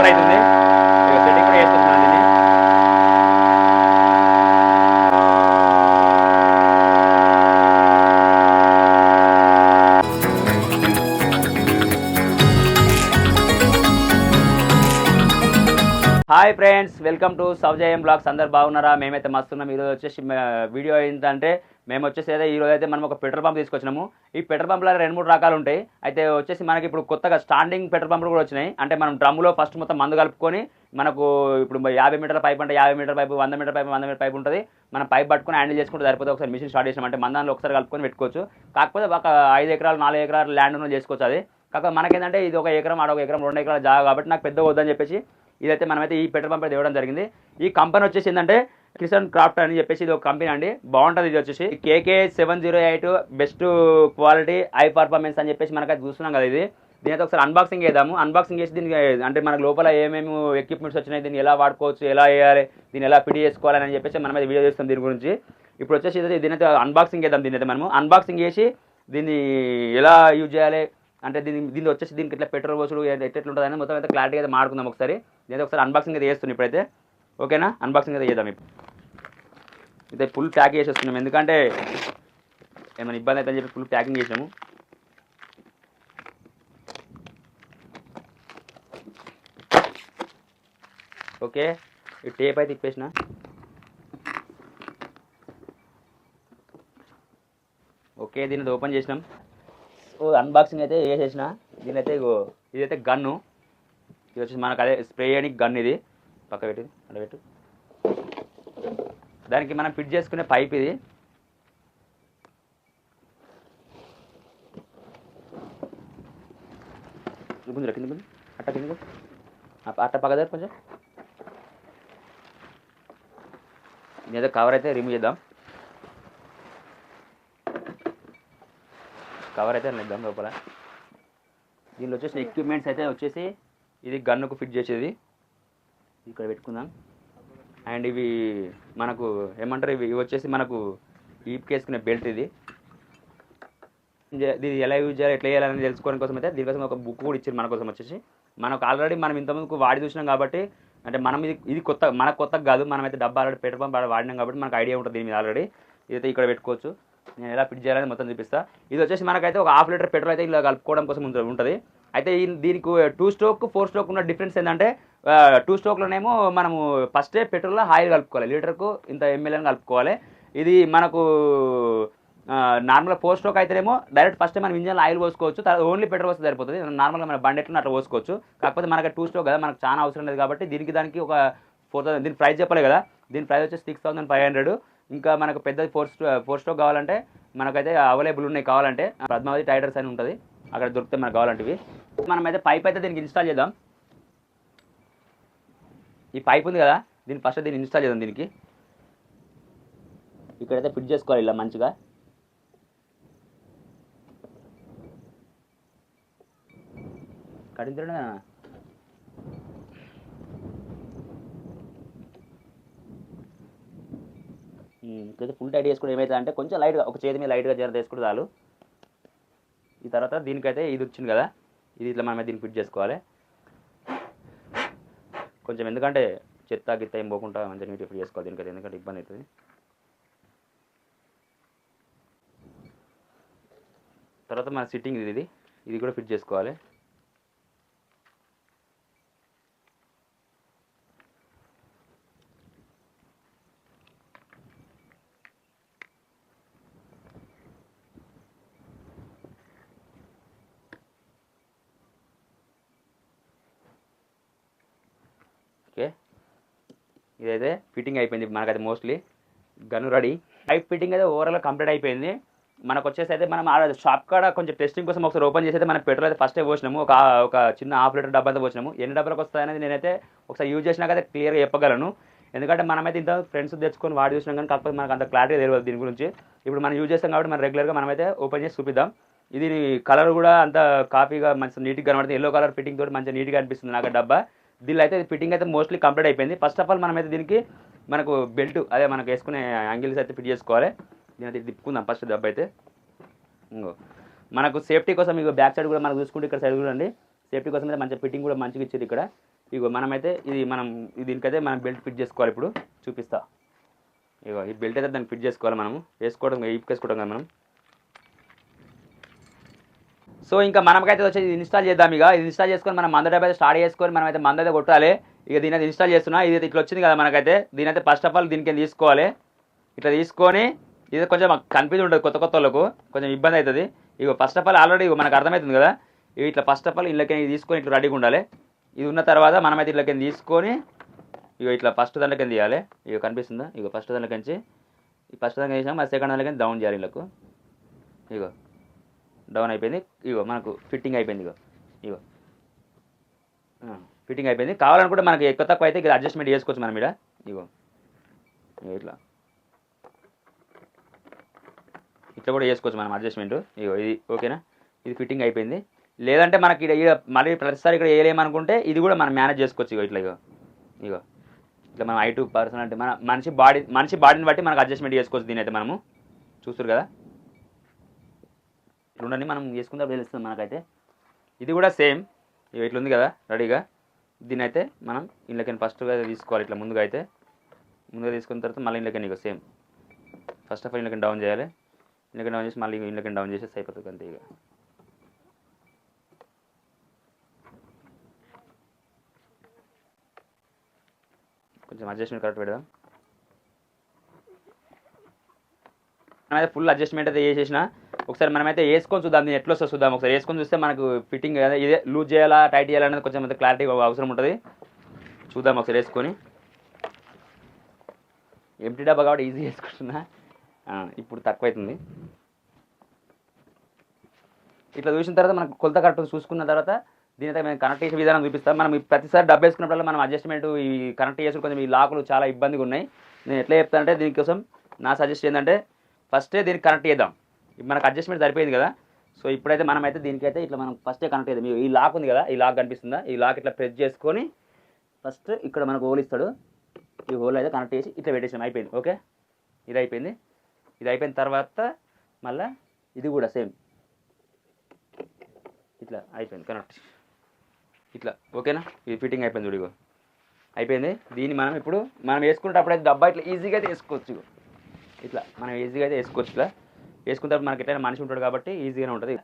Super అవుతుంది ఇక setting కూడా hi friends welcome to Saujayam blogs. అందరు బాగున్నారా? మేమైతే మస్తున్నాం. ఈరోజు వచ్చేసి వీడియో ఏంటంటే మేము వచ్చేసి అయితే ఈరోజు అయితే మనం ఒక పెట్రోల్ పంప్ తీసుకొచ్చినాము. ఈ పెట్రోల్ పంపులో రెండు మూడు రకాలు ఉంటాయి. అయితే వచ్చేసి మనకి ఇప్పుడు కొత్తగా స్టాండింగ్ పెట్రోల్ పంపులు కూడా వచ్చినాయి. అంటే మనం డ్రమ్ములో ఫస్ట్ మొత్తం మందు కలుపుకొని మనకు ఇప్పుడు యాభై మీటర్ల పైప్ అంటే యాభై మీటర్ పైపు వంద మీటర్ పైపు వంద మీటర్ పైపు ఉంటుంది. మనం పైప్ పట్టుకుని హ్యాండిల్ చేసుకుంటే సరిపోతే ఒకసారి మిషన్ స్టార్ట్ చేసినాం. అంటే మందాన్ని ఒకసారి కలుపుకొని పెట్టుకోవచ్చు. కాకపోతే ఒక ఐదు ఎకరాలు నాలుగు ఎకరాలు ల్యాండ్ ఉన్న చేసుకోవచ్చు అది. కాకపోతే మనకేంటంటే ఇది ఒక ఎకరం ఆడ ఒక ఎకరం రెండు ఎకరాల జాగా కాబట్టి నాకు పెద్ద వద్దని చెప్పేసి ఇదైతే మనమైతే ఈ పెట్రోల్ పంప్ అయితే ఇవ్వడం జరిగింది. ఈ కంపెనీ వచ్చేసి ఏంటంటే కిషన్ క్రాఫ్ట్ అని చెప్పేసి ఇది ఒక కంపెనీ అండి. బాగుంటుంది ఇది వచ్చేసి. KK seven zero eight best quality high performance అని చెప్పేసి మనకైతే చూస్తున్నాం కదా ఇది. దీని ఒకసారి అన్బాక్సింగ్ చేద్దాము. అన్బాక్సింగ్ చేసి దీనికి అంటే మనకు లోపల ఏమేమి ఎక్విప్మెంట్స్ వచ్చినాయి దీన్ని ఎలా వాడుకోవచ్చు ఎలా వేయాలి దీన్ని ఎలా పిడి చేసుకోవాలి అని చెప్పేసి మనం అయితే వీడియో చేస్తాం దీని గురించి. ఇప్పుడు వచ్చేసి ఇది దీని అయితే అన్బాక్సింగ్ చేద్దాం దీని అయితే మనము. అన్బాక్సింగ్ చేసి దీన్ని ఎలా యూజ్ చేయాలి అంటే దీని దీని వచ్చేసి దీనికి ఇట్లా పెట్రోల్ పోసులు ఎట్లా ఉంటుంది మొత్తం అయితే క్లారిటీ అయితే మాడుకుందాం ఒకసారి. నేను ఒకసారి అన్బాక్సింగ్ అయితే చేస్తున్నాను ఇప్పుడైతే. ఓకేనా అన్బాక్సింగ్ అయితే చేద్దాం ఇప్పుడు. ఇదే ఫుల్ ప్యాక్ చేసేస్తున్నాం. ఎందుకంటే ఏమైనా ఇబ్బంది అయితే అని చెప్పి ఫుల్ ప్యాకింగ్ చేసాము ఓకే ఈ టేప్ అయితే ఇప్పేసిన ఓకే దీన్ని ఓపెన్ చేసినాం. ఓ అన్బాక్సింగ్ అయితే చేసేసిన. దీని అయితే ఇదైతే గన్ను ఇది వచ్చేసి మనకు అదే స్ప్రే చేయడానికి గన్ ఇది. పక్క పెట్టి అక్కడ పెట్టు. దానికి మనం ఫిట్ చేసుకునే పైప్ ఇది. గుంజురా కింద అట్ట కింద అట్ట పక్క కొంచెం. ఏదో కవర్ అయితే రిమూవ్ చేద్దాం. కవర్ అయితే నిద్దాం లోపల. దీనిలో వచ్చేసి ఎక్విప్మెంట్స్ అయితే వచ్చేసి ఇది గన్నుకు ఫిట్ చేసేది. ఇక్కడ పెట్టుకుందాం. అండ్ ఇవి మనకు ఏమంటారు ఇవి వచ్చేసి మనకు ఈప్కేసుకునే బెల్ట్ ఇది. ఇది ఎలా యూజ్ చేయాలి ఎట్లా చేయాలని తెలుసుకోవడం కోసం అయితే దీనికోసం ఒక బుక్ కూడా ఇచ్చారు మన కోసం వచ్చేసి. మనకు ఆల్రెడీ మనం ఇంతకుముందుకు వాడి చూసినాం కాబట్టి అంటే మనం ఇది ఇది కొత్త మనకు కొత్తగా కాదు మనం అయితే డబ్బా ఆల్రెడీ పెట్రోల్ వాడినాం కాబట్టి మనకు ఐడియా ఉంటుంది దీని మీద ఆల్రెడీ. ఇదైతే ఇక్కడ పెట్టుకోవచ్చు. నేను ఎలా ఫిట్ చేయాలని మొత్తం చూపిస్తా. ఇది వచ్చేసి మనకైతే ఒక హాఫ్ లీటర్ పెట్రోల్ అయితే ఇలా కలుపుకోవడం కోసం ఉంటుంది. అయితే దీనికి టూ స్ట్రోక్ ఫోర్ స్ట్రోక్ ఉన్న డిఫరెన్స్ ఏంటంటే టూ స్ట్రోక్లోనేమో మనము ఫస్టే పెట్రోల్లో ఆయిల్ కలుపుకోవాలి. లీటర్కు ఇంత ఎంఎల్ఎని కలుపుకోవాలి. ఇది మనకు నార్మల్ ఫోర్ స్ట్రోక్ అయితేనేమో డైరెక్ట్ ఫస్ట్ మనం ఇంజన్ ఆయిల్ పోసుకోవచ్చు. తర్వాత ఓన్లీ పెట్రోల్ వస్తే సరిపోతుంది. నార్మల్గా మన బండి ఎట్లా అట్లా పోసుకోవచ్చు. కాకపోతే మనకి టూ స్ట్రోక్ కదా మనకు చాలా అవసరం లేదు కాబట్టి దీనికి దానికి ఒక ఫోర్ థౌసండ్ దీని ప్రైస్ చెప్పలే కదా. దీని ప్రైస్ వచ్చేసి సిక్స్ థౌసండ్ ఫైవ్ హండ్రెడ్ ఇంకా మనకు పెద్ద ఫోర్ ఫోర్ స్ట్రోక్ కావాలంటే మనకైతే అవైలబుల్ ఉన్నాయి కావాలంటే. పద్మావతి టైడర్స్ అని ఉంటుంది. అక్కడ దొరికితే మనకు కావాలంటివి. మనమైతే పైప్ అయితే దీనికి ఇన్స్టాల్ చేద్దాం. ఈ పైప్ ఉంది కదా దీన్ని ఫస్ట్ దీన్ని ఇన్స్టాల్ చేద్దాం దీనికి. ఇక్కడైతే ఫిట్ చేసుకోవాలి ఇలా మంచిగా. కడించడం ఇక్కడైతే ఫుల్ టైట్ చేసుకుంటే ఏమైతే అంటే కొంచెం లైట్గా ఒక చేతి మీద లైట్గా జర తీసుకుంటే చాలు. ఈ తర్వాత దీనికైతే ఇది వచ్చింది కదా ఇది ఇట్లా మనమే దీన్ని ఫిట్ చేసుకోవాలి. కొంచెం ఎందుకంటే చెత్త గిత్త ఏం పోకుండా మంచిగా నీట్గా ఫ్రీ చేసుకోవాలి దీనికైతే ఎందుకంటే ఇబ్బంది అవుతుంది. తర్వాత మన సిట్టింగ్ ఇది ఇది. కూడా ఫిట్ చేసుకోవాలి ఓకే ఇదైతే ఫిట్టింగ్ అయిపోయింది మనకైతే mostly gun ready pipe fitting అయితే ఓవరాల్ కంప్లీట్ అయిపోయింది. మనకు వచ్చేసి అయితే మనం ఆ షాప్ కాడ కొంచెం టెస్టింగ్ కోసం ఒకసారి ఓపెన్ చేసి అయితే మనం పెట్రోల్ అయితే ఫస్టే పోసినాము. ఒక ఒక చిన్న హాఫ్ లీటర్ డబ్బా అయితే పోసినాము. ఎన్ని డబ్బాలకు వస్తాయనేది నేనైతే ఒకసారి యూజ్ చేసినాక అయితే క్లియర్గా చెప్పగలను. ఎందుకంటే మనమైతే ఇంత ఫ్రెండ్స్ తెచ్చుకొని వాడి చూసినాం కానీ కాకపోతే మనకు అంత క్లారిటీ తెలియదు దీని గురించి. ఇప్పుడు మనం యూజ్ చేస్తాం కాబట్టి మనం రెగ్యులర్గా మనమైతే ఓపెన్ చేసి చూపిద్దాం. ఇది కలర్ కూడా అంత కాఫీగా మంచి నీట్గా కనబడుతుంది. ఎల్లో కలర్ ఫిట్టింగ్ తోటి మంచిగా నీట్గా అనిపిస్తుంది నాకు డబ్బా. దీనిలో అయితే ఫిట్టింగ్ అయితే మోస్ట్లీ కంప్లీట్ అయిపోయింది. ఫస్ట్ ఆఫ్ ఆల్ మనమైతే దీనికి మనకు బెల్ట్ అదే మనకు వేసుకునే యాంగిల్స్ అయితే ఫిట్ చేసుకోవాలి. దీని అయితే తిప్పుకుందాం ఫస్ట్ దెబ్బ అయితే. ఇంకో. మనకు సేఫ్టీ కోసం మీకు బ్యాక్ సైడ్ కూడా మనకు చూసుకుంటే ఇక్కడ సైడ్ కూడా అండి సేఫ్టీ కోసం అయితే మంచి ఫిట్టింగ్ కూడా మంచిగా ఇచ్చారు ఇక్కడ. ఇగో మనమైతే ఇది మనం దీనికైతే మనం బెల్ట్ ఫిట్ చేసుకోవాలి ఇప్పుడు. చూపిస్తా. ఇగో ఈ బెల్ట్ అయితే దాన్ని ఫిట్ చేసుకోవాలి మనం వేసుకోవడం ఇప్పుకేసుకోవడం కదా మనం. సో ఇంకా మనకైతే వచ్చి ఇన్స్టాల్ చేద్దాం ఇక. ఇది ఇన్స్టాల్ చేసుకొని మనం మంద డబ్బా స్టార్ట్ చేసుకొని మనం అయితే మంద అయితే కొట్టాలి. ఇక దీని అయితే ఇన్స్టాల్ చేస్తున్నా. ఇది ఇట్లా వచ్చింది కదా మనకైతే. దీని అయితే ఫస్ట్ ఆఫ్ ఆల్ దీనికి తీసుకోవాలి? ఇట్లా తీసుకొని ఇది కొంచెం కన్ఫ్యూజ్ ఉంటుంది కొత్త కొత్త వాళ్ళకు. కొంచెం ఇబ్బంది అవుతుంది. ఇక ఫస్ట్ ఆఫ్ ఆల్ ఆల్రెడీ మనకు అర్థమవుతుంది కదా. ఇవి ఇట్లా ఫస్ట్ ఆఫ్ ఆల్ ఇళ్ళకి తీసుకొని ఇట్లా రెడీగా ఉండాలి. ఇది ఉన్న తర్వాత మనమైతే ఇళ్ళకి తీసుకొని ఇక ఇట్లా ఫస్ట్ దాంట్లోకి తీయాలి? ఇక కనిపిస్తుందా? ఇక ఫస్ట్ దాంట్లోకి ఈ ఫస్ట్ దాంట్లో వేసాం మరి సెకండ్ దాంట్లోకి డౌన్ చేయాలి ఇళ్ళకు? ఇగో. డౌన్ అయిపోయింది. ఇగో మనకు ఫిట్టింగ్ అయిపోయింది ఇగో. ఇగో. ఫిట్టింగ్ అయిపోయింది. కావాలనుకుంటే మనకి ఎక్కువ తక్కువ అయితే ఇక్కడ అడ్జస్ట్మెంట్ చేసుకోవచ్చు మనం ఇక్కడ. ఇగో. ఇట్లా. ఇట్లా కూడా చేసుకోవచ్చు మనం అడ్జస్ట్మెంట్ ఇగో ఇది ఓకేనా? ఇది ఫిట్టింగ్ అయిపోయింది. లేదంటే మనకి ఇక్కడ మళ్ళీ ప్రతిసారి ఇక్కడ వేయలేమనుకుంటే ఇది కూడా మనం మేనేజ్ చేసుకోవచ్చు ఇగో ఇట్లా ఇగో. ఇగో. ఇట్లా మనం ఐ టూ పర్సన్ అంటే మన మనిషి బాడీ మనిషి బాడీని బట్టి మనకు అడ్జస్ట్మెంట్ చేసుకోవచ్చు దీని అయితే మనము. చూస్తారు కదా? ఇట్లుండని మనం చేసుకుంటే తెలుస్తుంది మనకైతే. ఇది కూడా సేమ్. ఇవి ఇట్లా కదా రెడీగా. దీని అయితే మనం ఇంట్లోకి ఫస్ట్గా తీసుకోవాలి ఇట్లా ముందుగా అయితే. ముందుగా తీసుకున్న తర్వాత మళ్ళీ ఇంట్లోకి ఇక సేమ్. ఫస్ట్ ఆఫ్ ఆల్ ఇంట్లోకి డౌన్ చేయాలి. ఇంట్లోకి డౌన్ చేసి మళ్ళీ ఇంట్లోకి డౌన్ చేసేసి అయిపోతుంది అంతే ఇక కొంచెం అడ్జస్ట్మెంట్ కరెక్ట్ పెడదాం. మనమైతే ఫుల్ అడ్జస్ట్మెంట్ అయితే చేసేసిన. ఒకసారి మనమైతే వేసుకొని చూద్దాం దీన్ని ఎట్లా వస్తే చూద్దాం. ఒకసారి వేసుకొని చూస్తే మనకు ఫిట్టింగ్ ఇదే లూజ్ చేయాలా టైట్ చేయాలనేది కొంచెం అయితే క్లారిటీ అవసరం ఉంటుంది. చూద్దాం ఒకసారి వేసుకొని. ఎంటీ డబ్బా కాబట్టి ఈజీ వేసుకుంటున్నా. ఇప్పుడు తక్కువ అవుతుంది ఇట్లా చూసిన తర్వాత మనకు కొలత కరెక్ట్ చూసుకున్న తర్వాత దీని అయితే మేము కనెక్ట్ చేసే విధానం చూపిస్తాం. మనం ప్రతిసారి డబ్బు వేసుకున్నప్పుడు మనం అడ్జస్ట్మెంట్ ఈ కనెక్ట్ చేసుకుని కొంచెం ఈ లాకులు చాలా ఇబ్బందిగా ఉన్నాయి. నేను ఎట్లా చెప్తానంటే దీనికోసం నా సజెస్ట్ ఏంటంటే ఫస్టే దీనికి కనెక్ట్ చేద్దాం. మనకు అడ్జస్ట్మెంట్ సరిపోయింది కదా. సో ఇప్పుడైతే మనమైతే దీనికైతే ఇట్లా మనం ఫస్టే కనెక్ట్ చేద్దాం. ఈ లాక్ ఉంది కదా ఈ లాక్ కనిపిస్తుందా? ఈ లాక్ ఇట్లా ప్రెస్ చేసుకొని ఫస్ట్ ఇక్కడ మనకు హోల్ ఇస్తాడు. ఈ హోల్ అయితే కనెక్ట్ చేసి ఇట్లా పెట్టేసాం అయిపోయింది. ఓకే? ఇది అయిపోయింది. ఇది అయిపోయిన తర్వాత మళ్ళీ ఇది కూడా సేమ్. ఇట్లా అయిపోయింది కనెక్ట్. ఇట్లా. ఓకేనా? ఇది ఫిట్టింగ్ అయిపోయింది చూడు అయిపోయింది. దీన్ని మనం ఇప్పుడు మనం వేసుకునేటప్పుడు అయితే డబ్బా ఇట్లా ఈజీగా అయితే వేసుకోవచ్చు ఇట్లా మనం ఈజీగా అయితే వేసుకోవచ్చు ఇట్లా. వేసుకున్న తర్వాత మనకి ఎట్లయినా మనిషి ఉంటాడు కాబట్టి ఈజీగానే ఉంటుంది.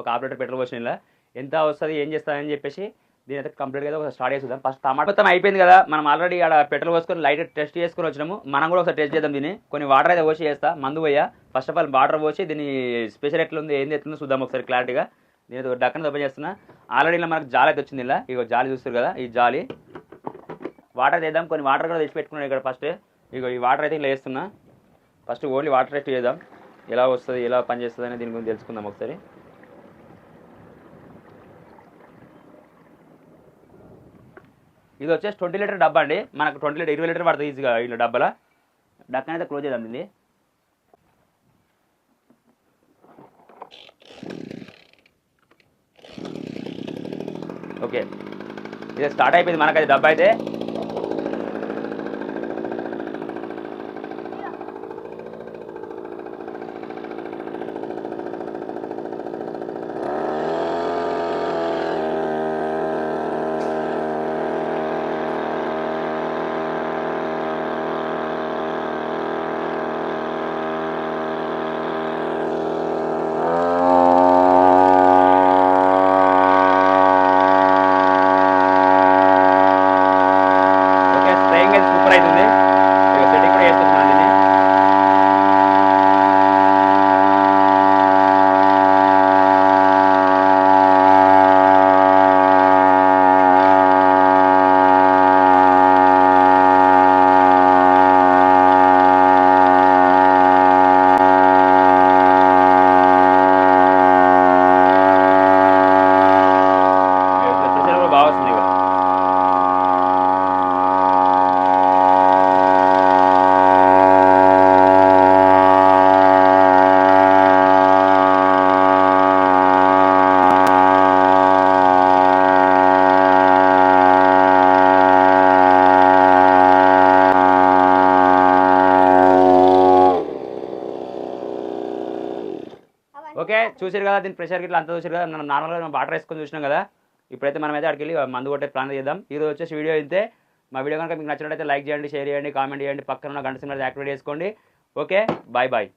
ఒక ఆపరేటర్ పెట్రోల్ పోసిన ఇలా. ఎంత వస్తుంది ఏం చేస్తానని చెప్పేసి దీని అయితే కంప్లీట్గా అయితే ఒక స్టార్ట్ చేద్దాం ఫస్ట్ టమాటా అయిపోయింది కదా మనం ఆల్రెడీ ఆడ పెట్రోల్ పోసుకొని లైట్ టెస్ట్ చేసుకొని వచ్చినాము. మనం కూడా ఒకసారి టెస్ట్ చేద్దాం దీన్ని. కొన్ని వాటర్ అయితే పోసి చేస్తా మందు పోయా. ఫస్ట్ ఆఫ్ ఆల్ వాటర్ పోసి దీని స్పెషల్ ఎట్లా ఉంది ఏంది ఎట్లుందో చూద్దాం ఒకసారి క్లారిటీగా నేను డక్కన దెబ్బ చేస్తున్నా. ఆల్రెడీ ఇలా మనకు జాలి అయితే వచ్చింది ఇలా. ఇక జాలి చూస్తారు కదా ఈ జాలి. వాటర్ తెద్దాం కొన్ని వాటర్ కూడా తెచ్చి పెట్టుకున్నాను ఇక్కడ ఫస్ట్ ఇక ఈ వాటర్ అయితే ఇలా వేస్తున్నా. ఫస్ట్ ఓన్లీ వాటర్ టెస్ట్ చేద్దాం. ఎలా వస్తుంది ఎలా పనిచేస్తుంది అని దీని గురించి తెలుసుకుందాం ఒకసారి. ఇది వచ్చేసి ట్వంటీ లీటర్ డబ్బా అండి. మనకు ట్వంటీ లీటర్ ఇరవై లీటర్ పడుతుంది ఈజీగా ఇలా డబ్బాల. డక్కన అయితే క్లోజ్ చేద్దాం దీన్ని. ఓకే. ఇది స్టార్ట్ అయిపోయింది మనకైతే డబ్బా అయితే ఓకే స్ప్రేయింగ్ అయితే సూపర్ అవుతుంది ఇక సెట్టింగ్ కూడా చేసుకుంటున్నాను దీన్ని ఇక ప్రెషర్ కూడా బాగా వస్తుంది ఇక ఓకే చూసారు కదా దీని ప్రెషర్ గిట్లా అంతా చూసారు కదా మనం నార్మల్గా మనం వాటర్ వేసుకొని చూసినాం కదా. ఇప్పుడైతే మనమైతే అక్కడికి వెళ్ళి మందు కొట్టే ప్లాన్ చేద్దాం. ఈరోజు వచ్చేసి వీడియో అయితే మా వీడియో కనుక మీకు నచ్చినట్లయితే లైక్ చేయండి షేర్ చేయండి కామెంట్ చేయండి. పక్కన ఉన్న గంట సినిమా యాక్టివేట్ చేసుకోండి. Okay bye bye